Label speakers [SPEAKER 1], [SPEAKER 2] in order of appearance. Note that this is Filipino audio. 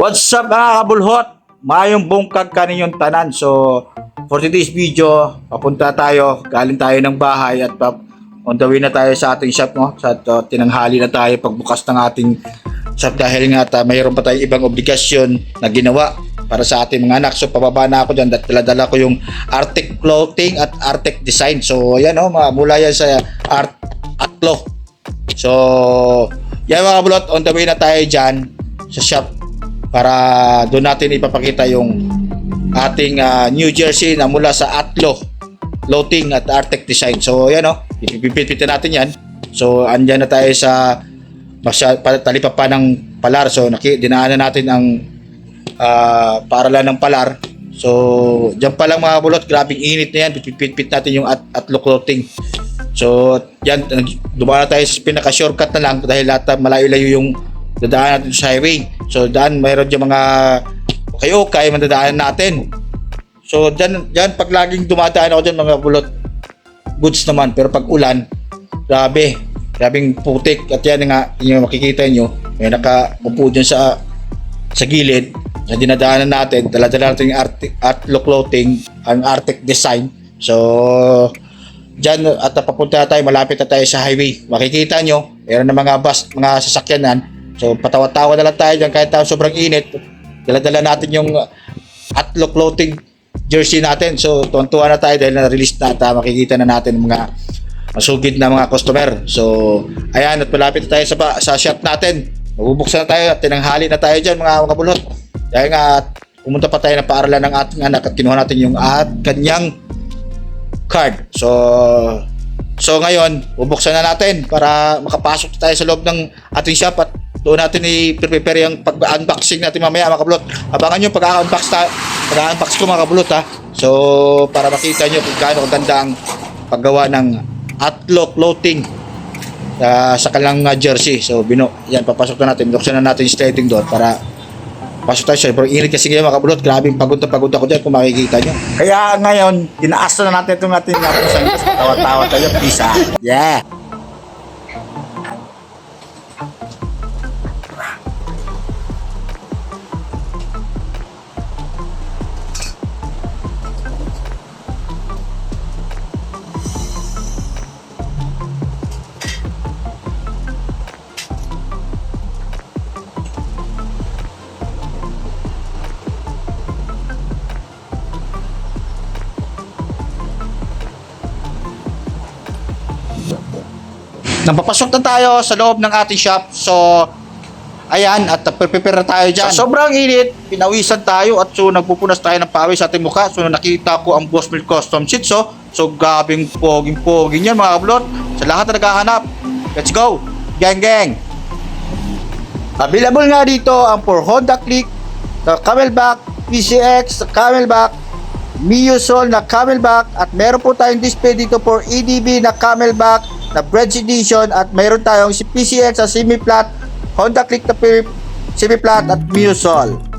[SPEAKER 1] What's up mga kabulhot? Mayong bungkag kaninyong tanan. So, for today's video, papunta tayo. Galing tayo ng bahay at pap on the way na tayo sa ating shop. No? Sa uh, tinanghali na tayo pagbukas ng ating shop dahil nga ta, mayroon pa tayong ibang obligasyon na ginawa para sa ating mga anak. So, pababa na ako dyan. Dala-dala ko yung Arctic Clothing at Arctic Design. So, yan o, mga mula yan sa Art Atlo. So, yan mga bulot, on the way na tayo dyan sa shop para doon natin ipapakita yung ating ah, New Jersey na mula sa Atlo Loading at Arctic Design. So, yan o, ipipipitin natin yan. So, andyan na tayo sa masya, pa- talipa pa ng Palar. So, naki, dinaanan natin ang ah, paralan ng Palar. So, dyan pa lang mga bulot, grabing init na yan. Pipit natin yung at, Atlo Clothing. So, yan, dumaan na tayo sa pinaka-shortcut na lang dahil lahat malayo-layo yung dadaan natin sa highway. So, daan, mayroon yung mga kayo, kaya mandadaanan natin. So, dyan, dyan, pag laging dumadaan ako dyan, mga bulot, goods naman. Pero pag ulan, grabe, grabing putik. At yan nga, yung makikita nyo, may nakaupo dyan sa sa gilid na dinadaanan natin, dala-dala natin yung Arctic, Arctic clothing, ang Arctic design. So, dyan at papunta na tayo, malapit na tayo sa highway. Makikita nyo, meron na mga bus, mga sasakyanan. So, patawa-tawa na lang tayo dyan kahit uh, sobrang init. Dala-dala natin yung Atlo clothing jersey natin. So, tuwan-tuwa na tayo dahil na-release na at uh, makikita na natin mga masugid na mga customer. So, ayan, at malapit na tayo sa, sa shop natin. Mabubuksan na tayo at tinanghali na tayo dyan mga mga bulot. Dahil nga, pumunta pa tayo na paaralan ng ating anak at kinuha natin yung at kanyang card. So, so ngayon, bubuksan na natin para makapasok tayo sa loob ng ating shop at doon natin i-prepare yung pag-unboxing natin mamaya mga kablot. Abangan nyo pag-unbox ta pag-unbox ko mga kablot ha. So, para makita nyo kung gaano kaganda ang paggawa ng Atlo Clothing uh, sa kanilang uh, jersey. So, bino, yan, papasok na natin. Buksan na natin yung sliding door para pasok tayo. Pero init kasi ngayon mga kabulot. Grabe pagod na pagod ako dyan kung makikita nyo. Kaya ngayon, ginaas na natin itong ating sa English. Tawa-tawa tayo. Ah. Yeah. Napapasok na tayo sa loob ng ating shop. So, ayan, at prepare na tayo dyan. Sa sobrang init, pinawisan tayo at so nagpupunas tayo ng pawis sa ating mukha. So, nakita ko ang Boss Milk Custom Seats. So, so gabing poging-pogi yan mga kablot. Sa lahat na naghahanap, let's go! Gang gang! Available nga dito ang for Honda Click, na Camelback, PCX, na Camelback, Miusol na Camelback at meron po tayong display dito for EDB na Camelback na Bridge Edition at meron tayong si PCX sa semi-flat, Honda Click na semi-flat at Miusol.